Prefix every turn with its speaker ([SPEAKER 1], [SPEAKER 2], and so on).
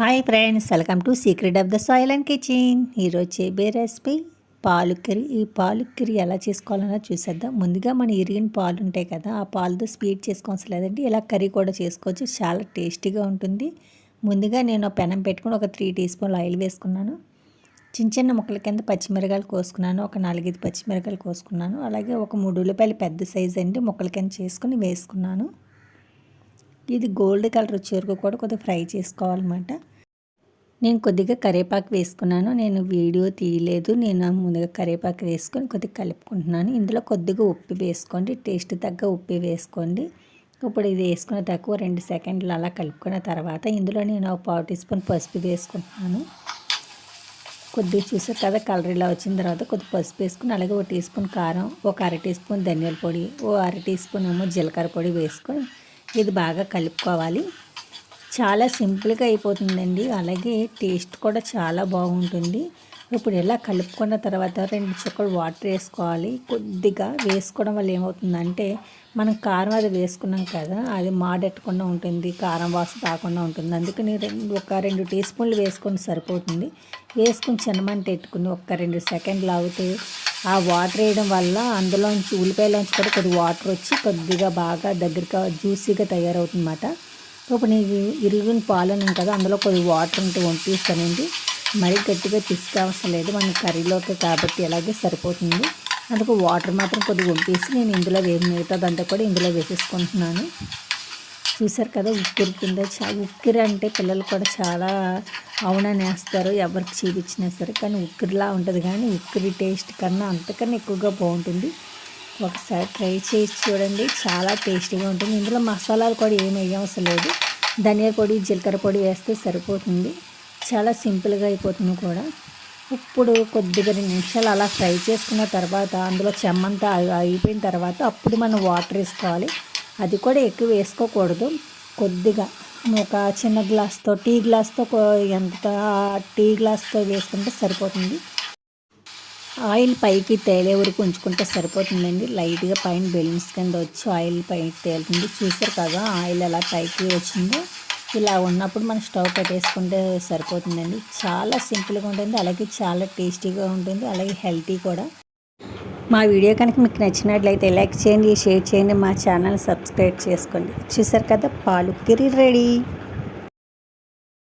[SPEAKER 1] Hi friends welcome to secret of the soil and kitchen ఈరోజు చేయబే recipe పాలు curry. ఈ పాలు కర్రీ ఎలా చేసుకోవాలన్నా చూసేద్దాం. ముందుగా మన ఇరిగిన పాలు ఉంటాయి కదా ఆ పాలతో స్వీట్ చేసుకోవచ్చు లేదండి ఇలా కర్రీ కూడా చేసుకోవచ్చు. చాలా టేస్టీగా ఉంటుంది. ముందుగా నేను పెనం పెట్టుకుని ఒక త్రీ టీ స్పూన్లు ఆయిల్ వేసుకున్నాను. చిన్న చిన్న ముక్కల కింద పచ్చిమిరకాయలు కోసుకున్నాను. ఒక నాలుగైదు పచ్చిమిరకాయలు కోసుకున్నాను. అలాగే ఒక మూడు ఉల్లిపాయలు పెద్ద సైజ్ అండి ముక్కల కింద చేసుకుని వేసుకున్నాను. ఇది గోల్డ్ కలర్ వచ్చే వరకు కూడా కొద్దిగా ఫ్రై చేసుకోవాలన్నమాట. నేను కొద్దిగా కరివేపాకు వేసుకున్నాను. నేను వీడియో తీయలేదు. నేను ముందుగా కరివేపాకు వేసుకొని కొద్దిగా కలుపుకుంటున్నాను. ఇందులో కొద్దిగా ఉప్పు వేసుకోండి. టేస్ట్ తగ్గ ఉప్పు వేసుకోండి. ఇప్పుడు ఇది వేసుకున్న తక్కువ రెండు సెకండ్లు అలా కలుపుకున్న తర్వాత ఇందులో నేను ఒక పావు టీ స్పూన్ పసుపు వేసుకుంటున్నాను. కొద్దిగా చూసారు కదా కలర్ ఇలా వచ్చిన తర్వాత కొద్దిగా పసుపు వేసుకుని అలాగే ఒక టీ స్పూన్ కారం ఒక అర టీ స్పూన్ ధనియాల పొడి ఓ అర టీ స్పూన్ ఏమో జీలకర్ర పొడి వేసుకొని ఇది బాగా కలుపుకోవాలి. చాలా సింపుల్గా అయిపోతుందండి. అలాగే టేస్ట్ కూడా చాలా బాగుంటుంది. ఇప్పుడు ఇలా కలుపుకున్న తర్వాత రెండు చుక్కలు వాటర్ వేసుకోవాలి. కొద్దిగా వేసుకోవడం వల్ల ఏమవుతుందంటే మనం కారం అది వేసుకున్నాం కదా అది మాడెట్టకుండా ఉంటుంది కారం వాసన రాకుండా ఉంటుంది. అందుకని రెండు ఒక రెండు టీ స్పూన్లు వేసుకొని సరిపోతుంది. వేసుకుని చిన్నమంట పెట్టుకుని ఒక రెండు సెకండ్లు ఆగితే ఆ వాటర్ వేయడం వల్ల అందులోంచి ఉల్లిపాయలోంచి కూడా కొద్ది వాటర్ వచ్చి కొద్దిగా బాగా దగ్గరగా జ్యూసీగా తయారవుతుంది అన్నమాట ఇప్పుడు నేను ఇరిగిన పాలు ఉన్నాం కదా అందులో కొద్ది వాటర్ ఉంటే వంపిస్తానండి మరీ గట్టిగా అవసరం లేదు మన కర్రీలోకి కాబట్టి అలాగే సరిపోతుంది. అందుకు వాటర్ మాత్రం కొద్దిగా వంపేసి నేను ఇందులో వే మిగతాదంతా కూడా ఇందులో వేసేసుకుంటున్నాను. చూసారు కదా ఉక్కిరి కింద చా ఉక్కిరి అంటే పిల్లలు కూడా చాలా అవునని వేస్తారు ఎవరికి చూపించినా సరే కానీ ఉక్కిరిలా ఉంటుంది. కానీ ఉక్కిరి టేస్ట్ కన్నా అంతకన్నా ఎక్కువగా బాగుంటుంది. ఒకసారి ట్రై చేసి చూడండి. చాలా టేస్టీగా ఉంటుంది. ఇందులో మసాలాలు కూడా ఏమి అవసరం లేదు. ధనియా పొడి జీలకర్ర పొడి వేస్తే సరిపోతుంది. చాలా సింపుల్గా అయిపోతుంది కూడా. ఇప్పుడు కొద్దిగా రెండు నిమిషాలు అలా ఫ్రై చేసుకున్న తర్వాత అందులో చెమ్మంతా అయిపోయిన తర్వాత అప్పుడు మనం వాటర్ వేసుకోవాలి. అది కూడా ఎక్కువ వేసుకోకూడదు. కొద్దిగా ఒక చిన్న గ్లాస్తో టీ గ్లాస్తో ఎంత టీ గ్లాస్తో వేసుకుంటే సరిపోతుంది. ఆయిల్ పైకి తేలే వరకు ఉంచుకుంటే సరిపోతుందండి. లైట్గా పైన బెలూన్స్ కింద వచ్చి ఆయిల్ పైకి తేలుతుంది. చూసారు కదా ఆయిల్ ఎలా పైకి వచ్చిందో. ఇలా ఉన్నప్పుడు మనం స్టవ్ పెట్టేసుకుంటే సరిపోతుందండి. చాలా సింపుల్గా ఉంటుంది. అలాగే చాలా టేస్టీగా ఉంటుంది. అలాగే హెల్తీ కూడా. మా వీడియో కనుక మీకు నచ్చినట్లయితే లైక్ చేయండి షేర్ చేయండి మా ఛానల్ సబ్స్క్రైబ్ చేసుకోండి. చూసారు కదా పాలు కిరి రెడీ.